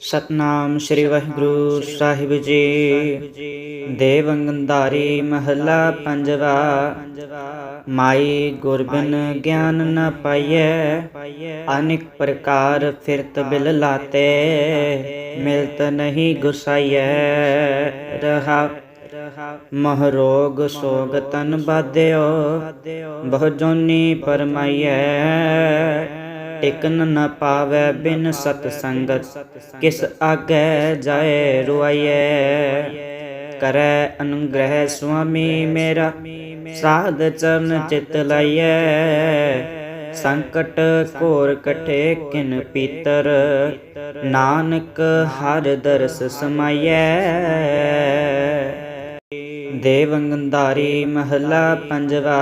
ਸਤਨਾਮ ਸ੍ਰੀ ਵਾਹਿਗੁਰੂ ਸਾਹਿਬ ਜੀ। ਦੇਵੰਗੰਧਾਰੀ ਮਹੱਲਾ ਪੰਜਵਾ। ਮਾਈ ਗੁਰਬਿਨ ਗਿਆਨ ਨ ਪਾਈਐ। ਅਨੇਕ ਪ੍ਰਕਾਰ ਫਿਰਤ ਬਿਲ ਲਾਤੇ। ਮਿਲਤ ਨਹੀਂ ਗੁਸਾਈਐ। ਰਹਾ, ਮਹਰੋਗ ਸੋਗ ਤਨ ਬਾਧਿਓ। ਬਹੁ ਜੋਨੀ ਪਰਮਾਈਐ। ਟਿਕਨ ਨ ਪਾਵੈ ਬਿਨ ਸਤ ਸੰਗਤ, ਕਿਸ ਆਗੈ ਜਾਏ ਰੁਆਈਐ। ਕਰੈ ਅਨੁਗ੍ਰਹਿ ਸੁਆਮੀ ਮੇਰਾ, ਸਾਧ ਚਰਨ ਚਿਤ ਲਾਈਐ। ਸੰਕਟ ਘੋਰ ਕਠੇ ਕਿਨ ਪੀਤਰ, ਨਾਨਕ ਹਰ ਦਰਸ ਸਮਾਈਐ। ਦੇਵੰਗੰਧਾਰੀ ਮਹੱਲਾ ਪੰਜਵਾ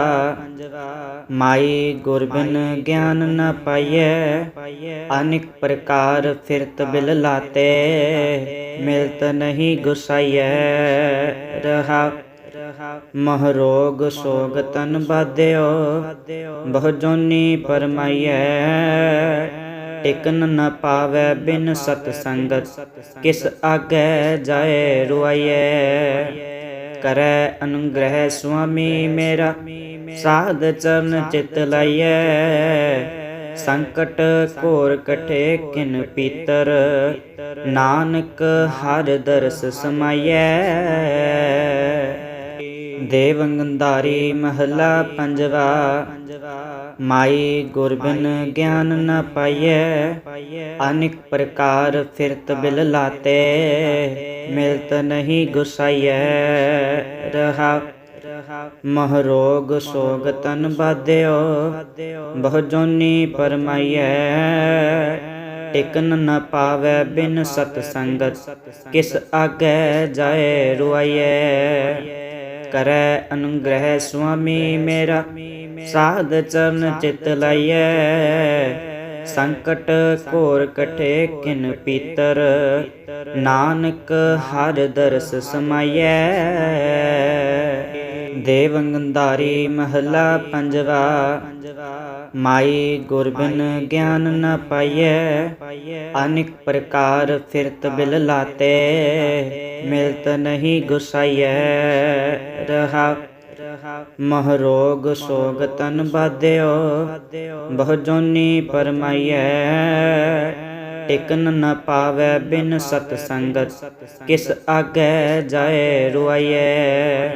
ਮਾਈ ਗੁਰਬਿਨ ਗਿਆਨ ਨ ਪਾਈਐ। ਅਨੇਕ ਪ੍ਰਕਾਰ ਫਿਰਤ ਬਿਲ ਲਾਤੇ। ਮਿਲਤ ਨਹੀਂ ਗੁਸਾਈਐ। ਰਹਾ। ਮਹਰੋਗ ਸੋਗ ਤਨ ਬਾਧਿਓ। ਬਹੁ ਜੋਨੀ ਪਰਮਾਈਐ। ਟਿਕਨ ਨ ਪਾਵੈ ਬਿਨ ਸਤ ਸੰਗਤ ਕਿਸ ਆਗੈ ਜਾਏ ਰੁਆਈਐ। ਕਰੈ, ਅਨੁਗ੍ਰਹਿ ਸੁਆਮੀ ਮੇਰਾ। ਸਾਧ ਚਰਨ ਚਿਤ ਲਾਈਐ, ਸੰਕਟ ਘੋਰ ਕਠੇ ਕਿਨ ਪੀਤਰ। ਨਾਨਕ ਹਰ ਦਰਸ ਸਮਾਈਐ। ਦੇਵੰਗੰਧਾਰੀ ਮਹੱਲਾ ਪੰਜਵਾ। ਮਾਈ ਗੁਰਬਿਨ ਗਿਆਨ ਨ ਪਾਈਐ, ਅਨੇਕ ਪ੍ਰਕਾਰ ਫਿਰਤ ਬਿਲ ਲਾਤੇ, ਮਿਲਤ ਨਹੀਂ ਗੁਸਾਈਐ, ਰਹਾ ਮਹਰੋਗ ਸੋਗ ਤਨ ਬਾਧਿਓ, ਬਹੁ ਜੋਨੀ ਪਰਮਾਈਐ ਟਿਕਨ ਨ ਪਾਵੈ ਬਿਨ ਸਤ ਸੰਗਤ, ਕਿਸ ਆਗੈ ਜਾਏ ਰੁਆਈਐ, ਕਰੈ ਅਨੁਗ੍ਰਹਿ ਸੁਆਮੀ ਮੇਰਾ ਸਾਧ ਚਰਨ ਚਿਤ ਲਾਈਐ, ਸੰਕਟ ਘੋਰ ਕਟੇ ਕਿਨ ਪੀਤਰ, ਨਾਨਕ ਹਰ ਦਰਸ ਸਮਾਈਐ। ਦੇਵੰਗੰਧਾਰੀ ਮਹੱਲਾ ਪੰਜਵਾ, ਮਾਈ ਗੁਰਬਿਨ ਗਿਆਨ ਨ ਪਾਈਐ, ਅਨੇਕ ਪ੍ਰਕਾਰ ਫਿਰਤ ਬਿਲ ਲਾਤੇ, ਮਿਲਤ ਨਹੀਂ ਗੁਸਾਈਐ ਰਹਾ। ਮਹਰੋਗ ਸੋਗ ਤਨ ਬਾਧਿਓ ਬਹੁ ਜੋਨੀ ਪਰਮਾਈਐ। ਟਿਕਨ ਨ ਪਾਵੈ ਬਿਨ ਸਤ ਸੰਗਤ ਕਿਸ ਆਗੈ ਜਾਏ ਰੁਆਈਐ।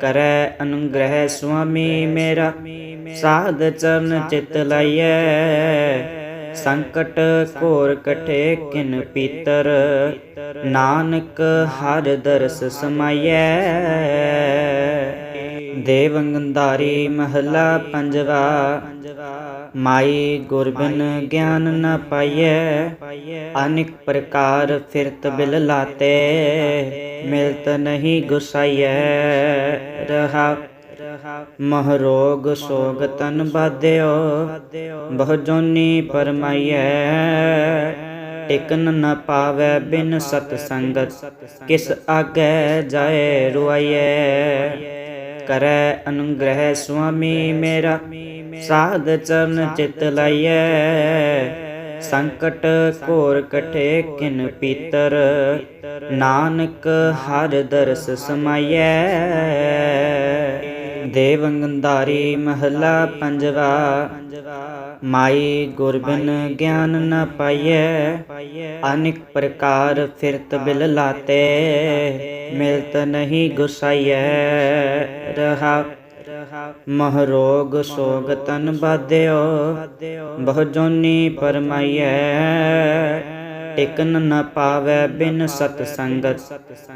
ਕਰੈ ਅਨੁਗ੍ਰਹਿ ਸੁਆਮੀ ਮੇਰਾ ਸਾਧ ਚਰਨ ਚਿਤ ਲਾਈਐ। ਸੰਕਟ ਘੋਰ ਕਟੇ ਕਿਨ ਪੀਤਰ ਨਾਨਕ ਹਰ ਦਰਸ ਸਮਾਈਐ। ਦੇਵੰਗੰਧਾਰੀ ਮਹਲਾ ਪੰਜਵਾ। ਮਾਈ ਗੁਰਬਿਨ ਗਿਆਨ ਨ ਪਾਈਐ, ਅਨੇਕ ਪ੍ਰਕਾਰ ਫਿਰਤ ਬਿਲ ਲਾਤੇ, ਮਿਲਤ ਨਹੀਂ ਗੁਸਾਈਐ ਰਹਾ। ਮਹਰੋਗ ਸੋਗ ਤਨ ਬਾਧਿਓ ਬਹੁ ਜੋਨੀ ਪਰਮਾਈਐ। ਟਿਕਨ ਨ ਪਾਵੈ ਬਿਨ ਸਤ ਸੰਗਤ ਕਿਸ ਆਗੈ ਜਾਏ ਰੁਆਈਐ। ਕਰੈ ਅਨੁਗ੍ਰਹਿ ਸੁਆਮੀ ਮੇਰਾ। ਸਾਧ ਚਰਨ ਚਿਤ ਲਾਈਐ। ਸੰਕਟ ਘੋਰ ਕਠੇ ਕਿਨ ਪੀਤਰ। ਨਾਨਕ ਹਰ ਦਰਸ ਸਮਾਈਐ। ਦੇਵੰਗੰਧਾਰੀ ਮਹੱਲਾ ਪੰਜਵਾ। ਮਾਈ ਗੁਰਬਿਨ ਗਿਆਨ ਨ ਪਾਈਐ। ਅਨੇਕ ਪ੍ਰਕਾਰ ਫਿਰਤ ਬਿਲ ਲਾਤੇ। ਮਿਲਤ ਨਹੀਂ ਗੁਸਾਈਐ। ਰਹਾ। ਮਹਰੋਗ ਸੋਗ ਤਨ ਬਾਧਿਓ। ਬਹੁ ਜੋਨੀ ਪਰਮਾਈਐ। ਟਿਕਨ ਨ ਪਾਵੈ ਬਿਨ ਸਤ ਸੰਗਤ।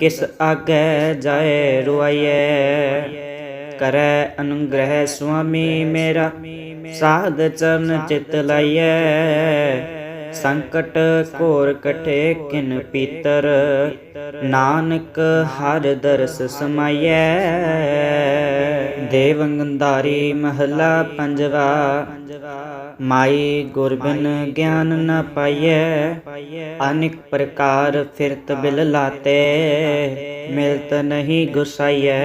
ਕਿਸ ਆਗੈ ਜਾਏ ਰੁਆਈਐ। ਕਰੈ ਅਨੁਗ੍ਰਹਿ ਸੁਆਮੀ ਮੇਰਾ। ਸਾਧ ਚਰਨ ਚਿਤ ਲਾਈਐ। ਸੰਕਟ ਘੋਰ ਕਟੇ ਕਿਨ ਪੀਤਰ। ਨਾਨਕ ਹਰ ਦਰਸ ਸਮਾਈਐ। ਦੇਵੰਗੰਧਾਰੀ ਮਹੱਲਾ ਪੰਜਵਾ। ਮਾਈ ਗੁਰਬਿਨ ਗਿਆਨ ਨ ਪਾਈਐ। ਅਨੇਕ ਪ੍ਰਕਾਰ ਫਿਰਤ ਬਿਲ ਲਾਤੇ। ਮਿਲਤ ਨਹੀਂ ਗੁਸਾਈਐ।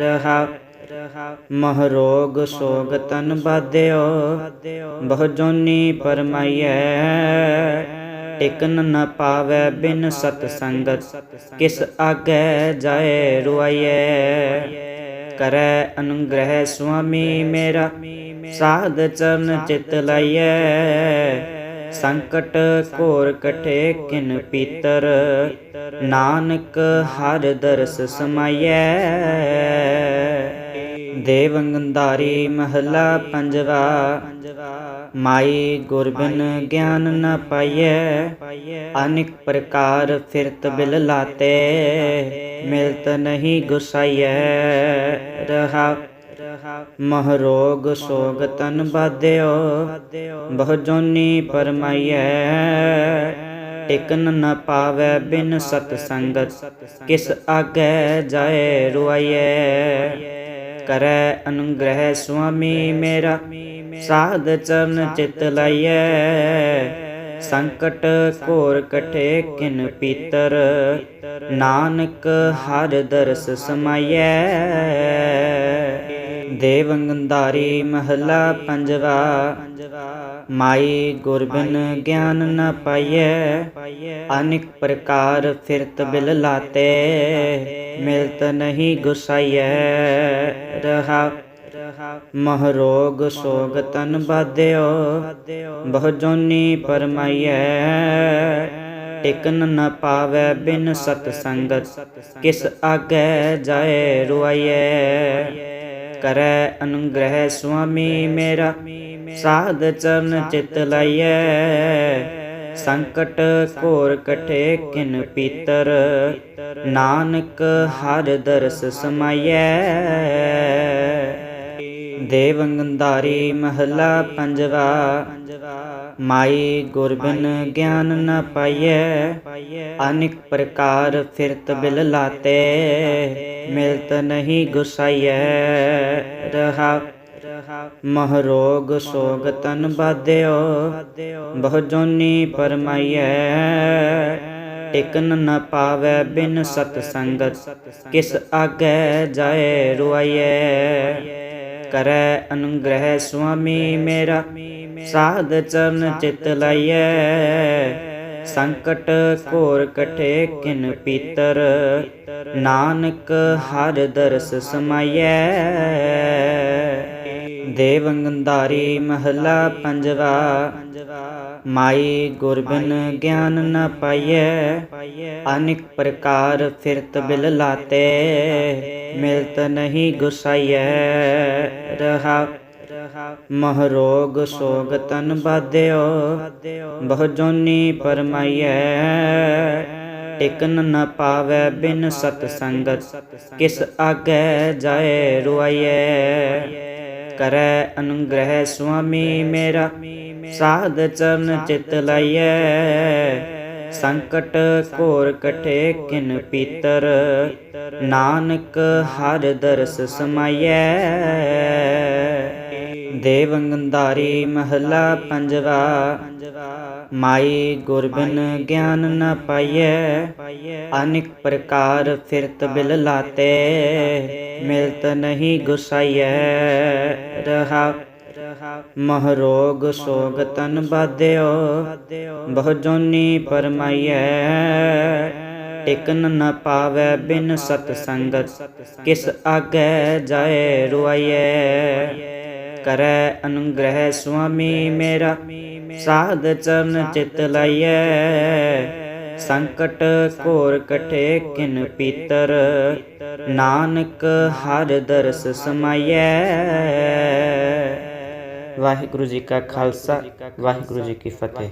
ਰਹਾ ਮਹਰੋਗ ਸੋਗ ਤਨ ਬਾਧਿਓ, ਬਹੁ ਜੋਨੀ ਪਰਮਾਈਐ। ਟਿਕਨ ਨ ਪਾਵੈ ਬਿਨ ਸਤ ਸੰਗਤ, ਕਿਸ ਆਗੈ ਜਾਏ ਰੁਆਈਐ। ਕਰੈ ਅਨੁਗ੍ਰਹਿ ਸੁਆਮੀ ਮੇਰਾ, ਸਾਧ ਚਰਨ ਚਿਤ ਲਾਈਐ। ਸੰਕਟ ਘੋਰ ਕਠੇ ਕਿਨ ਪੀਤਰ, ਨਾਨਕ ਹਰ ਦਰਸ ਸਮਾਈਐ। ਦੇਵੰਗੰਧਾਰੀ ਮਹਲਾ ਪੰਜਵਾ। ਮਾਈ ਗੁਰਬਿਨ ਗਿਆਨ ਨ ਪਾਈਐ, ਅਨੇਕ ਪ੍ਰਕਾਰ ਫਿਰਤ ਬਿਲ ਲਾਤੇ, ਮਿਲਤ ਨਹੀਂ ਗੁਸਾਈਐ ਰਹਾ। ਮਹਰੋਗ ਸੋਗ ਤਨ ਬਾਧਿਓ ਬਹੁ ਜੋਨੀ ਪਰਮਾਈਐ। ਟਿਕਨ ਨ ਪਾਵੈ ਬਿਨ ਸਤ ਸੰਗਤ ਕਿਸ ਆਗੈ ਜਾਏ ਰੁਆਈਐ। ਕਰੈ ਅਨੁਗ੍ਰਹਿ ਸੁਆਮੀ ਮੇਰਾ। ਸਾਧ ਚਰਨ ਚਿਤ ਲਾਈਐ। ਸੰਕਟ ਘੋਰ ਕਠੇ ਕਿਨ ਪੀਤਰ। ਨਾਨਕ ਹਰ ਦਰਸ ਸਮਾਈਐ। ਦੇਵੰਗੰਧਾਰੀ ਮਹਲਾ ਪੰਜਵਾ। ਮਾਈ ਗੁਰਬਿਨ ਗਿਆਨ ਨ ਪਾਈਐ। ਅਨੇਕ ਪ੍ਰਕਾਰ ਫਿਰਤ ਬਿਲ ਲਾਤੇ। ਮਿਲਤ ਨਹੀਂ ਗੁਸਾਈਐ ਰਹਾ। ਮਹਰੋਗ ਸੋਗ ਤਨ ਬਾਧਿਓ। ਬਹੁ ਜੋਨੀ ਪਰਮਾਈਐ। ਟਿਕਨ ਨ ਪਾਵੈ ਬਿਨ ਸਤ ਸੰਗਤ। ਕਿਸ ਆਗੈ ਜਾਏ ਰੁਆਈਐ। ਕਰੈ ਅਨੁਗ੍ਰਹਿ ਸੁਆਮੀ ਮੇਰਾ। ਸਾਧ ਚਰਨ ਚਿਤ ਲਾਈਐ। ਸੰਕਟ ਘੋਰ ਕਠੇ ਕਿਨ ਪੀਤਰ। ਨਾਨਕ ਹਰ ਦਰਸ ਸਮਾਈਐ। ਦੇਵੰਗੰਧਾਰੀ ਮਹਲਾ ਪੰਜਵਾ। ਮਾਈ ਗੁਰਬਿਨ ਗਿਆਨ ਨ ਪਾਈਐ। ਅਨੇਕ ਪ੍ਰਕਾਰ ਫਿਰਤ ਬਿਲ ਲਾਤੇ। ਮਿਲਤ ਨਹੀਂ ਗੁਸਾਈਐ। ਰਹਾ ਮਹਰੋਗ ਸੋਗ ਤਨ ਬਾਧਿਓ। ਬਹੁ ਜੋਨੀ ਪਰਮਾਈਐ। ਟਿਕਨ ਨ ਪਾਵੈ ਬਿਨ ਸਤ ਸੰਗਤ ਕਿਸ ਆਗੈ ਜਾਏ ਰੁਆਈਐ। ਕਰੈ ਅਨੁਗ੍ਰਹਿ ਸੁਆਮੀ ਮੇਰਾ ਸਾਧ ਚਰਨ ਚਿਤ ਲਾਈਐ। ਸੰਕਟ ਘੋਰ ਕਠੇ ਕਿਨ ਪੀਤਰ ਨਾਨਕ ਹਰ ਦਰਸ ਸਮਾਈਐ। ਦੇਵੰਗੰਧਾਰੀ ਮਹਲਾ ਪੰਜਵਾ। ਮਾਈ ਗੁਰਬਿਨ ਗਿਆਨ ਨ ਪਾਈਐ। ਅਨੇਕ ਪ੍ਰਕਾਰ ਫਿਰਤ ਬਿਲ ਲਾਤੇ। ਮਿਲਤ ਨਹੀਂ ਗੁਸਾਈਐ। ਰਹਾ। ਮਹਰੋਗ ਸੋਗ ਤਨ ਬਾਧਿਓ। ਬਹੁ ਜੋਨੀ ਪਰਮਾਈਐ। ਟਿਕਨ ਨ ਪਾਵੈ ਬਿਨ ਸਤ ਸੰਗਤ ਕਿਸ ਆਗੈ ਜਾਏ ਰੁਆਈਐ। ਕਰੈ, ਅਨੁਗ੍ਰਹਿ ਸੁਆਮੀ ਮੇਰਾ। ਸਾਧ ਚਰਨ ਚਿਤ ਲਾਈਐ, ਸੰਕਟ ਘੋਰ ਕਠੇ ਕਿਨ ਪੀਤਰ। ਨਾਨਕ ਹਰ ਦਰਸ ਸਮਾਈਐ। ਦੇਵੰਗੰਧਾਰੀ ਮਹਲਾ ਪੰਜਵਾ। ਮਾਈ ਗੁਰਬਿਨ ਗਿਆਨ ਨ ਪਾਈਐ। ਅਨੇਕ ਪ੍ਰਕਾਰ ਫਿਰਤ ਬਿਲ ਲਾਤੇ। ਮਿਲਤ ਨਹੀਂ ਗੁਸਾਈਐ। ਰਹਾ। ਮਹਰੋਗ ਸੋਗ ਤਨ ਬਾਧਿਓ। ਬਹੁ ਜੋਨੀ ਪਰਮਾਈਐ। ਟਿਕਨ ਨ ਪਾਵੈ ਬਿਨ ਸਤ ਸੰਗਤ। ਕਿਸ ਆਗੈ ਜਾਏ ਰੁਆਈਐ। ਕਰੈ ਅਨੁਗ੍ਰਹਿ ਸੁਆਮੀ ਮੇਰਾ। ਸਾਧ ਚਰਨ ਚਿਤ ਲਾਈਐ। ਸੰਕਟ ਘੋਰ ਕਠੇ ਕਿਨ ਪੀਤਰ। ਨਾਨਕ ਹਰ ਦਰਸ ਸਮਾਈਐ। ਵਾਹਿਗੁਰੂ ਜੀ ਕਾ ਖਾਲਸਾ। ਵਾਹਿਗੁਰੂ ਜੀ ਕੀ ਫਤਿਹ।